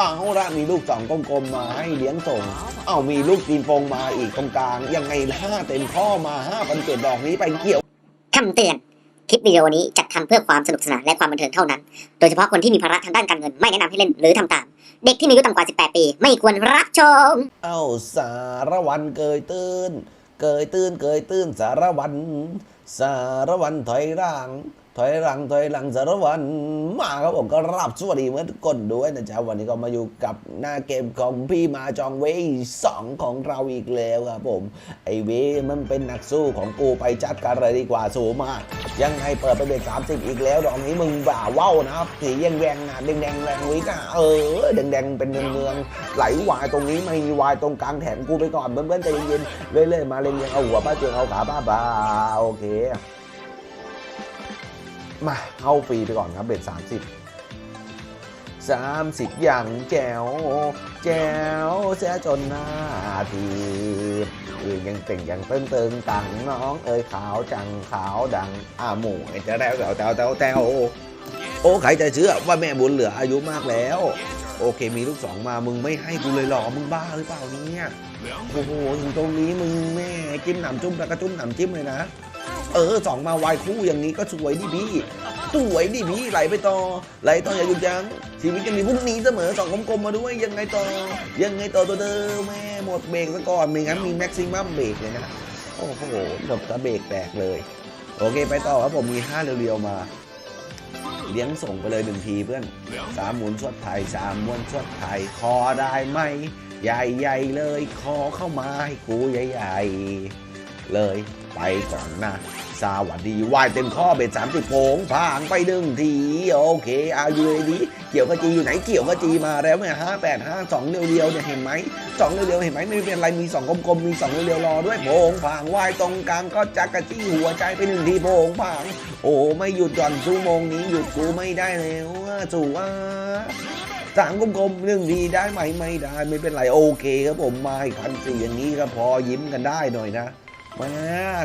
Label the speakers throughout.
Speaker 1: อ้าวละมีลูกสองกลมๆมาให้เลี้ยงส่ง เอ้ามีลูกจีนโปงมาอีกตรงกลาง ยังไงห้าเต็มข้อมาห้าพันเจ็ดดอกนี้ไปเกี่ยว
Speaker 2: คำเตือน คลิปวิดีโอนี้จัดทำเพื่อความสนุกสนานและความบันเทิงเท่านั้น โดยเฉพาะคนที่มีภาระทางด้านการเงินไม่แนะนำให้เล่นหรือทำตาม เด็กที่มีอายุต่ำกว่า 18 ปี ไม่ควรรับชม
Speaker 1: เอ้าสารวันเกยตื้นเกยตื้นเกยตื้นสารวัน สารวันถอยร่าง ถอยหลังถอยหลังสารวันมาครับผมก็รับสวัสดีเหมื่อนทุกคนด้วยนะจ๊ะวันนี้ก็มาอยู่กับหน้าเกมของพี่มาจองเวยสองของเราอีกแล้วครับผม ไอเวมันเป็นนักสู้ของกูไปจัดการเลยดีกว่าสูมากยังไงเปิดไปเด็กสามสิบอีกแล้วดอกนี้มึงบ่าว่าวนะครับสีแดงแดงนะแดงแดงแรงวิกอะเออแดงแดงเป็นเมืองเมืองไหลวายตรงนี้ไม่มีวายตรงกลางแขนกูไปก่อนเพื่อนๆใจเย็นๆเรื่อยๆมาเรียงเอาหัวป้าเจียงเอาขาป้าบาโอเค มาเข้าฟรีไปก่อนครับเบ็ดสามสิบสามสิบอย่างแจ๋วแจ๋วเสียจนหน้าทีเอ้ยยังเต่งยังเติ้งเติงตังน้องเอ้ยขาวจังขาวดังอาหมูไอ้เจ้าแต้วแต้วแต้วแต้วแต้วโอ้ใครจะเชื่อว่าแม่บุญเหลืออายุมากแล้ว โอเคมีลูกสองมามึงไม่ให้กูเลยหรอมึงบ้าหรือเปล่าเนี่ยโอ้โหอยู่ตรงนี้มึงแม่จิ้มหนำจุ้มแล้วก็จุ้มหนำจิ้มเลยนะ เออสองมาวายคู่อย่างนี้ก็สวยดิพี่สวยดิพี่ไหลไปต่อไหลต่ออย่าหยุดยั้งชีวิตยังมีพรุ่งนี้เสมอสองกลมๆมาด้วยยังไงต่อ ยังไงต่อตัวเดิมแม่หมดเบรกซะก่อนไม่งั้นมีแม็กซิมัมเบรกเลยนะโอ้โหหลบตะเบรกแตกเลย โอเคไปต่อครับผมมีห้าเรียวๆมา เลี้ยงส่งไปเลยหนึ่งทีเพื่อนสามหมุนสวดไทยสามม้วนสวดไทยคอได้ไหมใหญ่ๆเลยคอเข้ามาให้กูใหญ่ๆเลย ไปก่อนนะ สวัสดีวายเต็มข้อเบ็ดสามสิบโผงพางไปดึงที โอเคอายุดีเกี่ยวกับจีอยู่ไหนเกี่ยวกับจีมาแล้วเนี่ยห้าแปดห้าสองเรียวๆเนี่ยเห็นไหมสองเรียวๆเห็นไหมไม่เป็นไรมีสองกลมๆมีสองเรียวๆรอด้วยโผงพางวายตรงกลางก็จักกะจี้หัวใจไปหนึ่งทีโผงพางโอ้ไม่หยุดก่อนชั่วโมงนี้หยุดกูไม่ได้แล้วจู่ว่าสามกลมๆหนึ่งทีได้ไหมไม่ได้ไม่เป็นไรโอเคครับผมมาอีกพันสี่อย่างนี้ก็พอยิ้มกันได้หน่อยนะ มา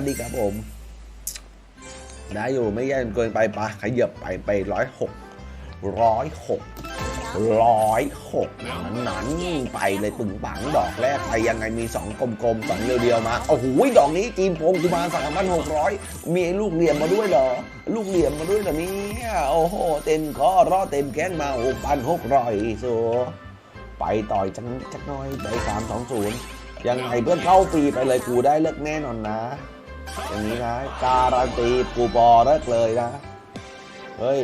Speaker 1: ดีครับผม ได้อยู่ไม่แย่จนเกินไปปะขยับไปไปร้อยหกร้อยหกร้อยหกนั้นๆไปเลยปึงปังดอกแรกไปยังไงมีสองกลมๆสองเดียวๆมาโอ้โหดอกนี้จีนพงกูมาสามพันหกร้อยมีลูกเหลี่ยมมาด้วยเหรอ ลูกเหลี่ยมมาด้วยเหรอเนี่ยโอ้โห เต็มคอรอเต็มแก้นมาหกพันหกร้อยสัวไปต่อยจังจักน้อยไปสามสองศูนย์ ยังไงเพื่อนเข้าปีไปเลยกูได้เลิกแน่นอนนะ อย่างนี้นะการันตีปูปอเลิกเลยนะ เฮ้ย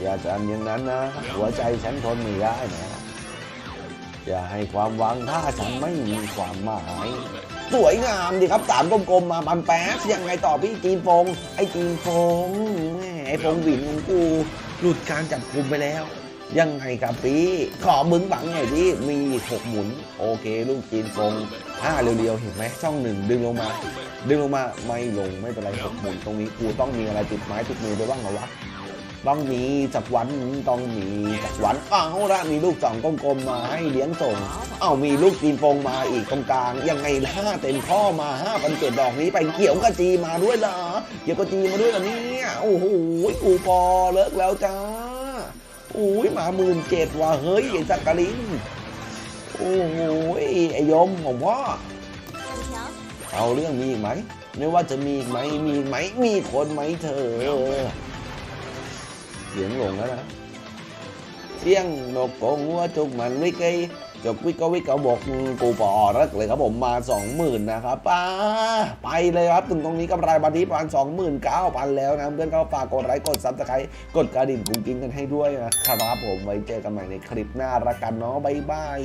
Speaker 1: อย่าทำอย่างนั้นนะ หัวใจฉันทนไม่ได้นะอย่าให้ความหวังถ้าฉันไม่มีความหมาย สวยงามดีครับสามกลมๆมาบันแป๊สยังไงต่อพี่จีนฟงไอ้จีนฟงแม่ไอ้ฟงหวินของกูหลุดการจับคุมไปแล้ว ยังไงครับพี่ขอมึงบังหน่อยพี่มีหกหมุน โอเค ลูกจีนฟงห้าเรียวๆเห็นไหมช่องหนึ่งดึงลงมา ดึงลงมาไม่ลงไม่เป็นไรหกหมุนตรงนี้กูต้องมีอะไรติดไม้ติดมือไปบ้างเหรอวะต้องมีจักวันต้องมีจักวันอ้าวละมีลูกสองกลมๆมาให้เลี้ยงส่งเอ้ามีลูกจีนโปงมาอีกตรงกลางยังไงห้าเต็มข้อมาห้าพันเจ็ดดอกนี้ไปเกี่ยวกับจีมาด้วยเหรอเกี่ยวกับจีมาด้วยเหรอเนี่ยโอ้โหกูปอเลิกแล้วจ้า อ้ยมาหมื่นเจ็ดว่ะเฮ้ยไอ้สักกะลินโอ้โหไอ้ยมของพ่อเอาเรื่องมีอีกไหม ไม่ว่าจะมีอีกไหมมีอีกไหมมีคนไหมเธอเสียงหลงแล้วนะ เสียงนกกงหัวจุกมันวิกไอจกวิกก็วิกก็บอกกูปอรักเลยครับผมมาสองหมื่นนะครับป้าไปเลยครับถึงตรงนี้กำไรบันทีประมาณสองหมื่นเก้าพันแล้วนะเพื่อนก็ฝากกดไลค์กดซับสไครต์กดกระดิ่งกุ้งกิ้งกันให้ด้วยนะครับผมไว้เจอกันใหม่ในคลิปหน้าละกันเนาะบ๊ายบาย